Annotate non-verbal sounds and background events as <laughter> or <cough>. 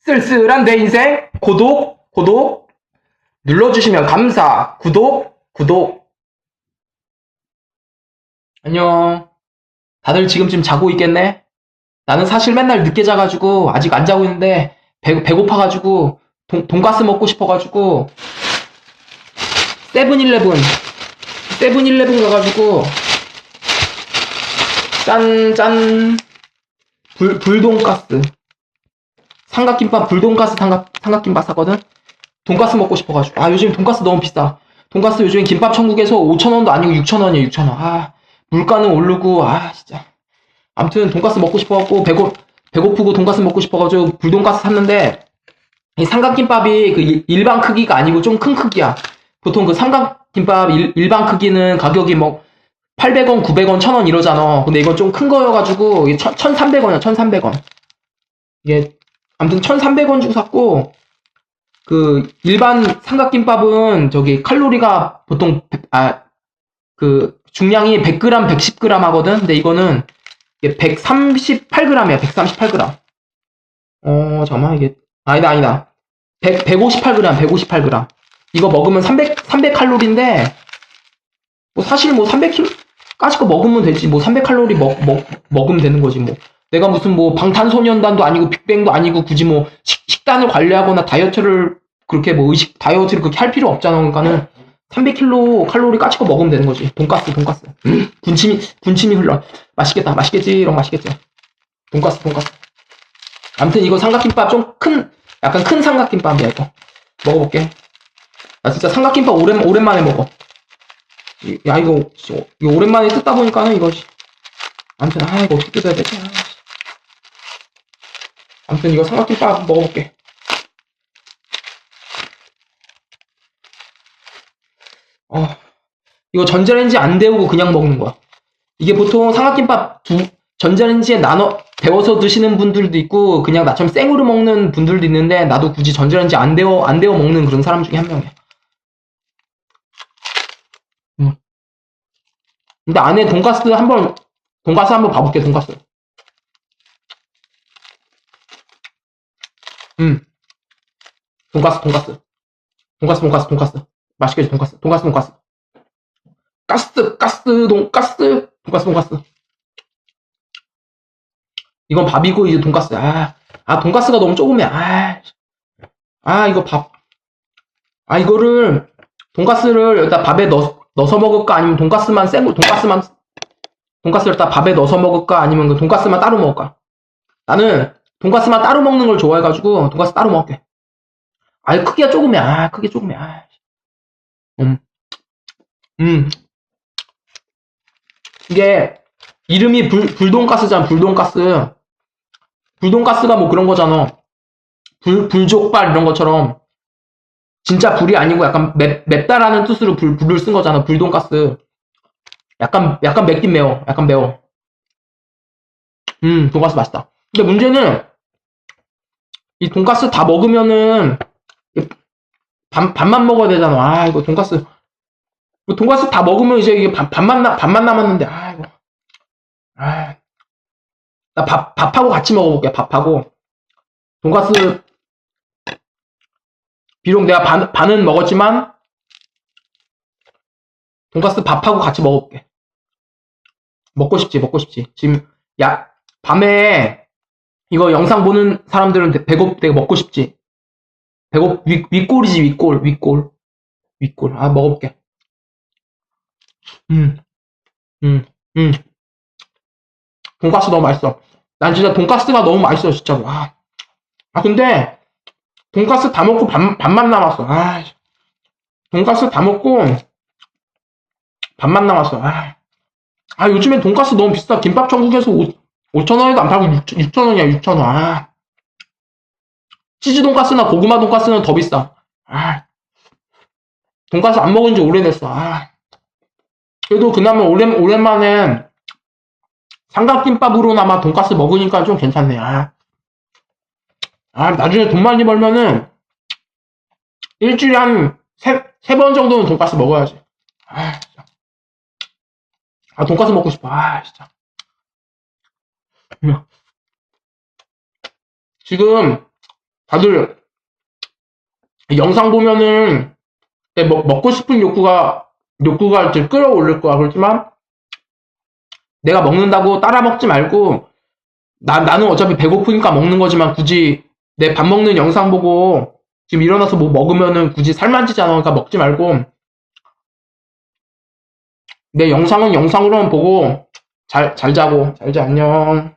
쓸쓸한 내 인생? 고독 고독. 눌러주시면 감사. 구독 구독. 안녕. 다들 지금쯤 자고 있겠네? 나는 사실 맨날 늦게 자가지고 아직 안 자고 있는데 배, 배고파가지고 돈, 돈가스 먹고 싶어가지고 세븐일레븐 세븐일레븐 가가지고 짠짠. 불, 불돈가스 삼각김밥 불돈가스 삼각, 삼각김밥 사거든? 돈가스 먹고 싶어가지고. 아 요즘 돈가스 너무 비싸. 돈가스 요즘 김밥 천국에서 5천원도 아니고 6천원이야 6천원. 아 물가는 오르고 아 진짜. 아무튼 돈가스 먹고 싶어갖고 배고 배고프고 돈가스 먹고 싶어가지고 불돈가스 샀는데 이 삼각김밥이 그 일- 일반 크기가 아니고 좀 큰 크기야. 보통 그 삼각김밥 일, 일반 크기는 가격이 뭐 800원, 900원, 1000원 이러잖아. 근데 이건 좀 큰 거여가지고, 이게 1300원이야, 1300원. 이게, 아무튼 1300원 주고 샀고, 그, 일반 삼각김밥은 저기 칼로리가 보통, 100 아, 그, 중량이 100g, 110g 하거든? 근데 이거는, 이게 138g이야, 138g. 어, 잠깐만, 이게, 아니다, 아니다. 100, 158g, 158g. 이거 먹으면 300, 300칼로리인데, 뭐 사실 뭐 300kcal 까짓 거 먹으면 되지. 뭐 300칼로리 먹, 먹, 먹으면 되는 거지 뭐. 내가 무슨 뭐 방탄소년단도 아니고 빅뱅도 아니고 굳이 뭐 식, 식단을 관리하거나 다이어트를 그렇게 뭐 의식 다이어트를 그렇게 할 필요 없잖아. 그러니까는 300kcal 칼로리 거 먹으면 되는 거지. 돈가스. 음, <clears throat> 군침이, 군침이 흘러. 맛있겠다. 맛있겠지? 이런 맛있겠지? 돈가스, 돈가스. 아무튼 이거 삼각김밥 좀 큰, 약간 큰 삼각김밥이야, 이거. 먹어볼게. 나 진짜 삼각김밥 오랜, 오랜만에 먹어. 이- 야 이거 씨, 이거 오랜만에 뜯다 보니까는 이거 씨. 아무튼 아 이거 어떻게 뜯어야 되지? 아, 씨. 아무튼 이거 삼각김밥 먹어볼게. 어 이거 전자레인지 안 데우고 그냥 먹는 거야. 이게 보통 삼각김밥 두 전자레인지에 나눠 데워서 드시는 분들도 있고 그냥 나처럼 생으로 먹는 분들도 있는데 나도 굳이 전자레인지 안 데워 안 데워 먹는 그런 사람 중에 한 명이야. 근데 안에 돈가스 한번 돈가스 한번 봐볼게 돈가스. 음. 돈가스 돈가스. 돈가스 돈가스 돈가스. 맛있게 해줘 돈가스 돈가스 돈가스. 가스 가스 돈가스 돈가스 돈가스. 이건 밥이고 이제 돈가스. 아, 아 돈가스가 너무 조금해. 아, 아 이거 밥. 아 이거를 돈가스를 여기다 밥에 넣, 넣어서 먹을까 아니면 돈가스만 생으로 돈가스만 돈가스를 다 밥에 넣어서 먹을까 아니면 그 돈가스만 따로 먹을까? 나는 돈가스만 따로 먹는 걸 좋아해가지고 돈가스 따로 먹을게. 아 크기가 조금해. 아 크기 조금해. 아. 음. 음. 이게 이름이 불 불돈가스잖아. 불돈가스. 불돈가스가 뭐 그런 거잖아. 불 불족발 이런 것처럼 진짜 불이 아니고 약간 맵, 맵다라는 뜻으로 불, 불을 쓴 거잖아. 불돈가스. 약간, 약간 맵긴 매워. 약간 매워. 음, 돈가스 맛있다. 근데 문제는, 이 돈가스 다 먹으면은, 이 반, 반만 먹어야 되잖아. 아, 이거 돈가스. 이거 돈가스 다 먹으면 이제 이게 반, 반만, 나, 반만 남았는데, 아, 이거. 아. 나 밥, 밥하고 같이 먹어볼게, 밥하고. 돈가스 비록 내가 반, 반은 먹었지만 돈가스 밥하고 같이 먹어볼게. 먹고 싶지, 먹고 싶지. 지금 야 밤에 이거 영상 보는 사람들은 되- 배고 되게 먹고 싶지. 배고 위, 윗골이지 윗골, 윗골, 윗골. 아 먹어볼게. 음, 음, 음. 돈가스 너무 맛있어. 난 진짜 돈가스가 너무 맛있어, 진짜로. 아, 아 근데 돈가스 다 먹고 반, 반만 남았어. 아, 돈가스 다 먹고 반만 남았어. 아, 아 요즘엔 돈가스 너무 비싸. 김밥 천국에서 5, 5천원에도 안 팔고 6, 천원이야 6천원. 아, 치즈 돈가스나 고구마 돈가스는 더 비싸. 아, 돈가스 안 먹은 지 오래됐어. 아, 그래도 그나마 오랜, 오랜만에 삼각김밥으로나마 돈가스 먹으니까 좀 괜찮네. 아. 아, 나중에 돈 많이 벌면은, 일주일에 한, 세, 세 번 정도는 돈가스 먹어야지. 아, 진짜. 아, 돈가스 먹고 싶어. 아, 진짜. 음. 지금, 다들 영상 보면은 내 먹, 먹고 싶은 욕구가 욕구가 이제 끌어올릴 거야. 그렇지만 내가 먹는다고 따라 먹지 말고 나, 나는 어차피 배고프니까 먹는 거지만 굳이 내 밥 먹는 영상 보고 지금 일어나서 뭐 먹으면은 굳이 살만 찌지 않아. 그러니까 먹지 말고 내 영상은 영상으로만 보고 잘, 잘 자고 잘 자 안녕.